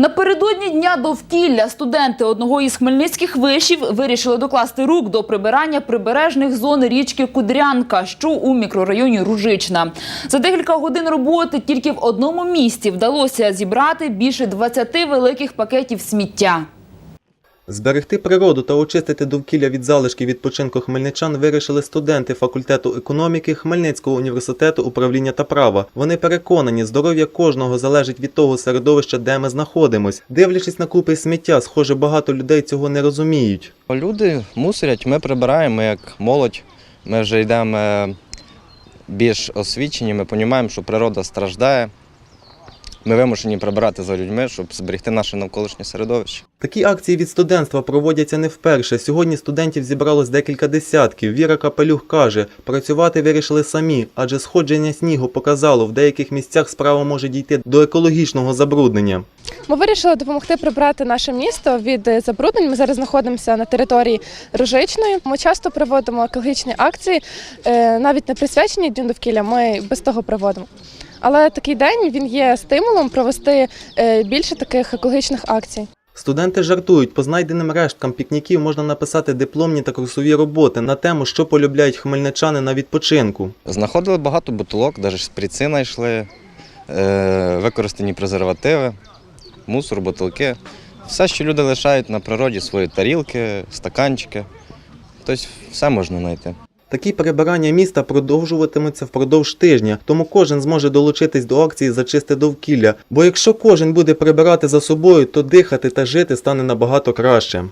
Напередодні дня довкілля студенти одного із хмельницьких вишів вирішили докласти рук до прибирання прибережних зон річки Кудрянка, що у мікрорайоні Ружична. За декілька годин роботи тільки в одному місці вдалося зібрати більше 20 великих пакетів сміття. Зберегти природу та очистити довкілля від залишків відпочинку хмельничан вирішили студенти факультету економіки Хмельницького університету управління та права. Вони переконані, здоров'я кожного залежить від того середовища, де ми знаходимось. Дивлячись на купи сміття, схоже, багато людей цього не розуміють. Люди мусорять, ми прибираємо, як молодь. Ми вже йдемо е, більш освічені, ми розуміємо, що природа страждає. Ми вимушені прибирати за людьми, щоб зберегти наше навколишнє середовище. Такі акції від студентства проводяться не вперше. Сьогодні студентів зібралось декілька десятків. Віра Капелюх каже, працювати вирішили самі, адже сходження снігу показало, в деяких місцях справа може дійти до екологічного забруднення. Ми вирішили допомогти прибрати наше місто від е, забруднень. Ми зараз знаходимося на території Ружичної. Ми часто проводимо екологічні акції, е, навіть не присвячені Дню довкілля. Ми без того проводимо. Але такий день він є стимулом провести е, більше таких екологічних акцій. Студенти жартують, по знайденим решткам пікніків можна написати дипломні та курсові роботи на тему, що полюбляють хмельничани на відпочинку. Знаходили багато бутилок, навіть шприци знайшли, е, використані презервативи, мусор, бутилки. Все, що люди лишають на природі, свої тарілки, стаканчики. Тобто все можна знайти. Такі прибирання міста продовжуватимуться впродовж тижня, тому кожен зможе долучитись до акції «Зачисти довкілля. Бо якщо кожен буде прибирати за собою, то дихати та жити стане набагато краще.